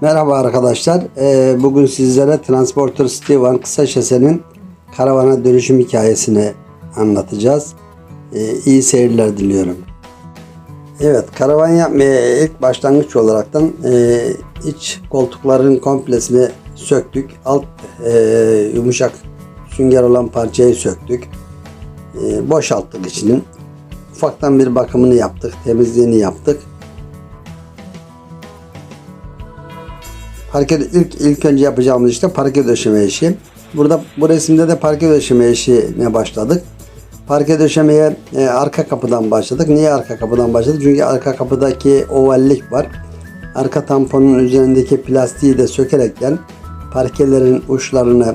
Merhaba arkadaşlar. Ee, bugün sizlere Transporter Steven kısa şasenin karavana dönüşüm hikayesini anlatacağız. Ee, iyi seyirler diliyorum. Evet, karavan yapmaya ilk başlangıç olaraktan e, iç koltukların komplesini söktük. Alt e, yumuşak sünger olan parçayı söktük. E, boşalttık içinin. Ufaktan bir bakımını yaptık, temizliğini yaptık. Parke ilk ilk önce yapacağımız işte parke döşeme işi. Burada bu resimde de parke döşeme işine başladık. Parke döşemeye e, arka kapıdan başladık. Niye arka kapıdan başladık? Çünkü arka kapıdaki ovallik var. Arka tamponun üzerindeki plastiği de sökerekten parkelerin uçlarını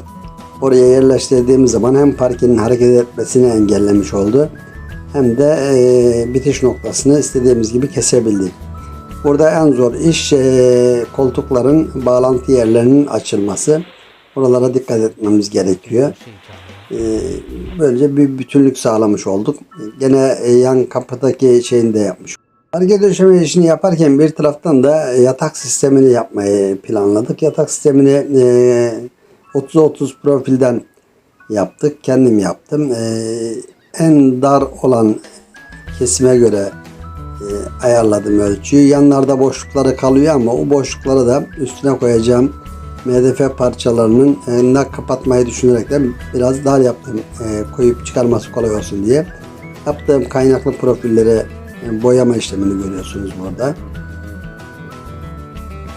oraya yerleştirdiğimiz zaman hem parkenin hareket etmesini engellemiş oldu. Hem de e, bitiş noktasını istediğimiz gibi kesebildik. Burada en zor iş e, koltukların bağlantı yerlerinin açılması. Oralara dikkat etmemiz gerekiyor. E, böylece bir bütünlük sağlamış olduk. Gene e, yan kapıdaki şeyini de yapmış. Hareket döşeme işini yaparken bir taraftan da yatak sistemini yapmayı planladık. Yatak sistemini e, 30-30 profilden yaptık. Kendim yaptım. E, en dar olan kesime göre e, ayarladım ölçüyü. Yanlarda boşlukları kalıyor ama o boşlukları da üstüne koyacağım MDF parçalarının e, nak kapatmayı düşünerek de biraz dar yaptım. E, koyup çıkarması kolay olsun diye. Yaptığım kaynaklı profilleri e, boyama işlemini görüyorsunuz burada.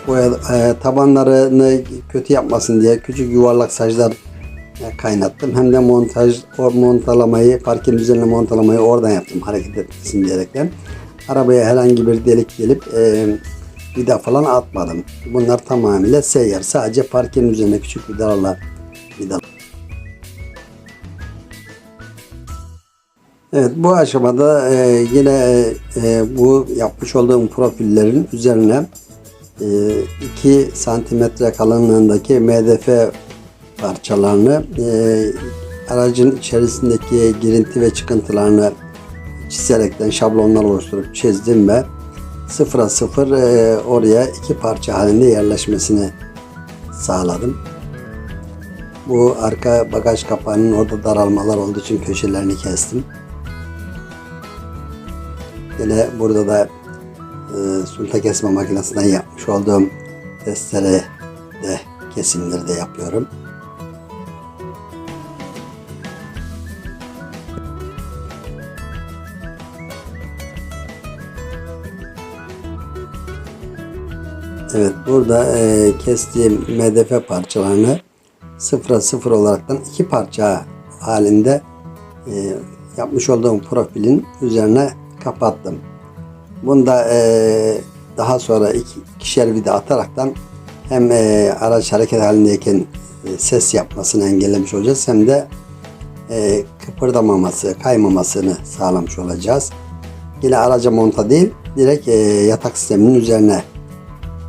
Boya, e, tabanlarını kötü yapmasın diye küçük yuvarlak saclar e, kaynattım. Hem de montaj, montalamayı, parkenin üzerine montalamayı oradan yaptım hareket etmesin diyerekten. Arabaya herhangi bir delik gelip e, vida falan atmadım. Bunlar tamamıyla seyyar. Sadece parkenin üzerine küçük vidalarla vida. Evet bu aşamada e, yine e, bu yapmış olduğum profillerin üzerine e, 2 santimetre kalınlığındaki MDF parçalarını e, aracın içerisindeki girinti ve çıkıntılarını çizerekten şablonlar oluşturup çizdim ve sıfıra sıfır e, oraya iki parça halinde yerleşmesini sağladım. Bu arka bagaj kapağının orada daralmalar olduğu için köşelerini kestim. Yine burada da e, sunta kesme makinesinden yapmış olduğum testere de kesimleri de yapıyorum. Evet burada e, kestiğim MDF parçalarını sıfıra sıfır olaraktan iki parça halinde e, yapmış olduğum profilin üzerine kapattım. Bunda e, daha sonra iki, ikişer vida ataraktan hem e, araç hareket halindeyken e, ses yapmasını engellemiş olacağız hem de e, kıpırdamaması, kaymamasını sağlamış olacağız. Yine araca monta değil, direkt e, yatak sisteminin üzerine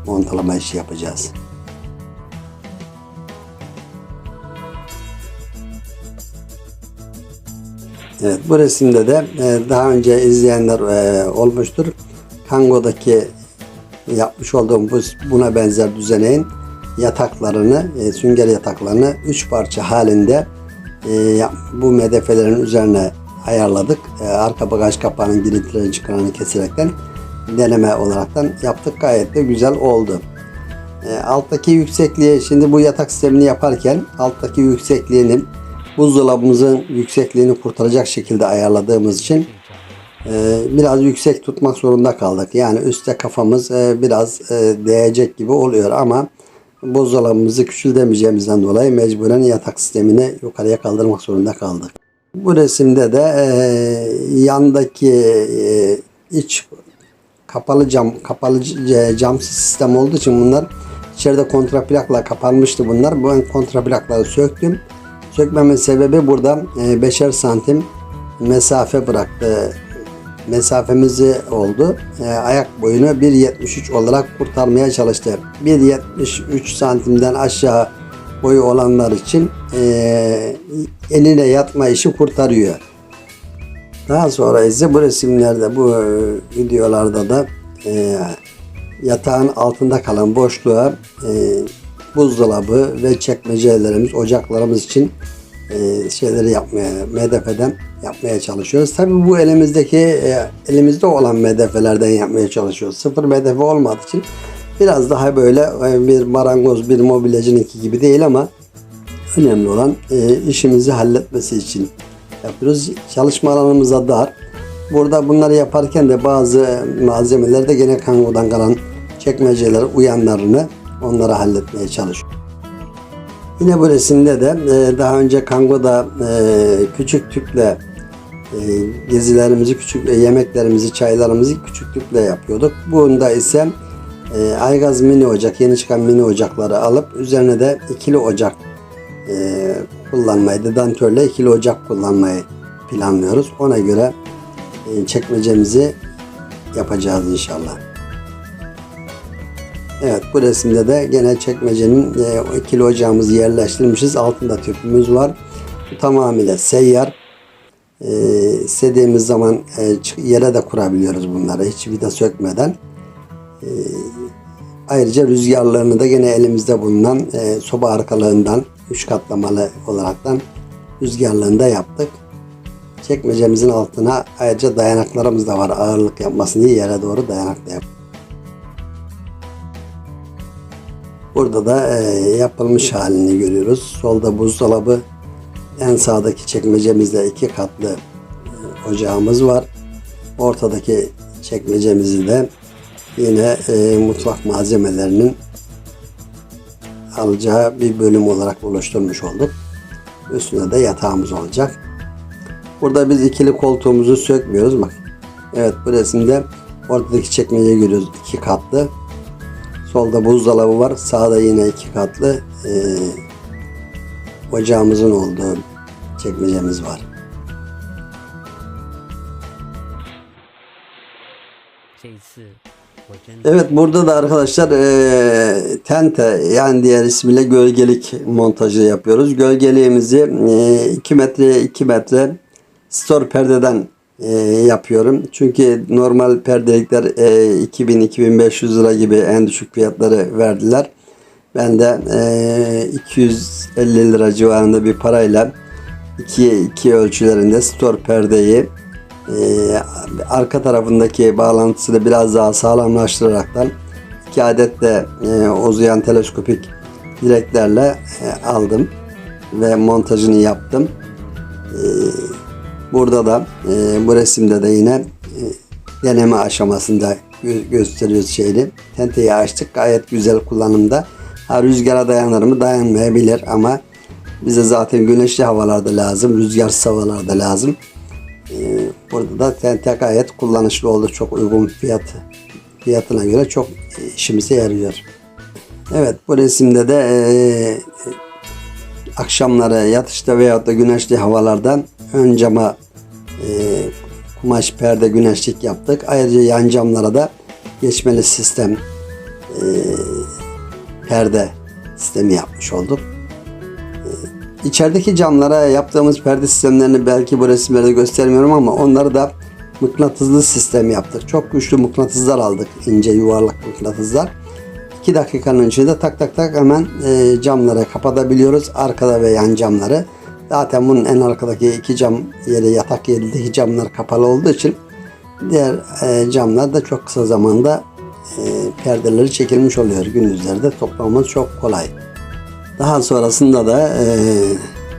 montalama işi yapacağız. Evet, bu resimde de e, daha önce izleyenler e, olmuştur. Kango'daki yapmış olduğum bu, buna benzer düzeneğin yataklarını, e, sünger yataklarını üç parça halinde bu medefelerin üzerine ayarladık. Arka bagaj kapağının girintilerini çıkaranı keserekten deneme olaraktan yaptık. Gayet de güzel oldu. E, alttaki yüksekliği şimdi bu yatak sistemini yaparken alttaki yüksekliğinin buzdolabımızın yüksekliğini kurtaracak şekilde ayarladığımız için e, biraz yüksek tutmak zorunda kaldık. Yani üstte kafamız e, biraz e, değecek gibi oluyor ama buzdolabımızı küçültemeyeceğimizden dolayı mecburen yatak sistemini yukarıya kaldırmak zorunda kaldık. Bu resimde de e, yandaki e, iç kapalı cam kapalı c- cam sistem olduğu için bunlar içeride kontraplakla kapanmıştı bunlar. Bu kontraplakları söktüm. Sökmemin sebebi burada e, beşer santim mesafe bıraktı. Mesafemizi oldu. E, ayak boyunu 1.73 olarak kurtarmaya çalıştı. 1.73 santimden aşağı boyu olanlar için e, eline yatma işi kurtarıyor. Daha sonra ise bu resimlerde, bu e, videolarda da e, yatağın altında kalan boşluğa e, buzdolabı ve çekmecelerimiz, ocaklarımız için e, şeyleri yapmaya, MDF'den yapmaya çalışıyoruz. Tabii bu elimizdeki e, elimizde olan MDF'lerden yapmaya çalışıyoruz. Sıfır MDF olmadığı için biraz daha böyle e, bir marangoz, bir mobilyacınınki gibi değil ama önemli olan e, işimizi halletmesi için yapıyoruz. Çalışma alanımıza dar. Burada bunları yaparken de bazı malzemeleri de gene kangodan kalan çekmeceler uyanlarını onları halletmeye çalışıyoruz. Yine bu resimde de e, daha önce Kango'da e, küçük tüple e, gezilerimizi, küçük yemeklerimizi, çaylarımızı küçük tüple yapıyorduk. Bunda ise Aygaz mini ocak, yeni çıkan mini ocakları alıp üzerine de ikili ocak e, kullanmayı, dedantörle ikili ocak kullanmayı planlıyoruz. Ona göre e, çekmecemizi yapacağız inşallah. Evet bu resimde de gene çekmecenin e, ikili ocağımızı yerleştirmişiz. Altında tüpümüz var. Bu tamamıyla seyyar. E, istediğimiz zaman e, yere de kurabiliyoruz bunları hiç vida sökmeden. E, ayrıca rüzgarlarını da gene elimizde bulunan e, soba arkalarından 3 katlamalı olaraktan rüzgarlığında yaptık. Çekmecemizin altına ayrıca dayanaklarımız da var. Ağırlık yapmasın diye yere doğru dayanakla yaptık. Burada da e, yapılmış halini görüyoruz. Solda buzdolabı, en sağdaki çekmecemizde iki katlı e, ocağımız var. Ortadaki çekmecemizi de yine e, mutfak malzemelerinin alacağı bir bölüm olarak oluşturmuş olduk. Üstüne de yatağımız olacak. Burada biz ikili koltuğumuzu sökmüyoruz. Bak. Evet bu resimde ortadaki çekmeceyi görüyoruz. iki katlı. Solda buzdolabı var. Sağda yine iki katlı eee, ocağımızın olduğu çekmecemiz var. Evet burada da arkadaşlar eee, tente yani diğer ismiyle gölgelik montajı yapıyoruz. Gölgeliğimizi 2 metreye 2 metre store perdeden eee, yapıyorum. Çünkü normal perdelikler eee, 2000-2500 lira gibi en düşük fiyatları verdiler. Ben de eee, 250 lira civarında bir parayla iki, iki ölçülerinde store perdeyi ee, arka tarafındaki bağlantısını biraz daha sağlamlaştıraraktan iki adet de e, uzayan teleskopik direklerle e, aldım ve montajını yaptım. Ee, burada da e, bu resimde de yine e, deneme aşamasında gö- gösteriyoruz şeyini. Tenteyi açtık gayet güzel kullanımda. Ha, rüzgara dayanır mı? Dayanmayabilir ama bize zaten güneşli havalarda lazım, rüzgarsız havalarda lazım. Burada da tente gayet kullanışlı oldu. Çok uygun fiyat fiyatına göre çok işimize yarıyor. Evet bu resimde de eee, akşamları yatışta veyahut da güneşli havalarda ön cama eee, kumaş perde güneşlik yaptık. Ayrıca yan camlara da geçmeli sistem eee, perde sistemi yapmış olduk. İçerideki camlara yaptığımız perde sistemlerini belki bu resimlerde göstermiyorum ama onları da mıknatıslı sistem yaptık. Çok güçlü mıknatıslar aldık. ince yuvarlak mıknatıslar. 2 dakikanın içinde tak tak tak hemen e, camları kapatabiliyoruz. Arkada ve yan camları. Zaten bunun en arkadaki iki cam yeri yatak yerindeki camlar kapalı olduğu için diğer e, camlar da çok kısa zamanda e, perdeleri çekilmiş oluyor. Gündüzlerde toplamamız çok kolay. Daha sonrasında da e,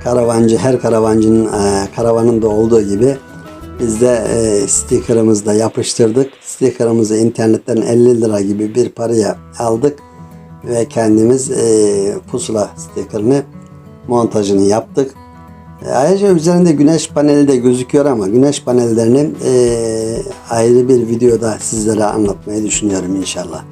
karavancı her karavancının e, karavanında olduğu gibi biz de e, stikerimizi de yapıştırdık. Stikerimizi internetten 50 lira gibi bir paraya aldık ve kendimiz e, pusula stikerini montajını yaptık. E, ayrıca üzerinde güneş paneli de gözüküyor ama güneş panellerini e, ayrı bir videoda sizlere anlatmayı düşünüyorum inşallah.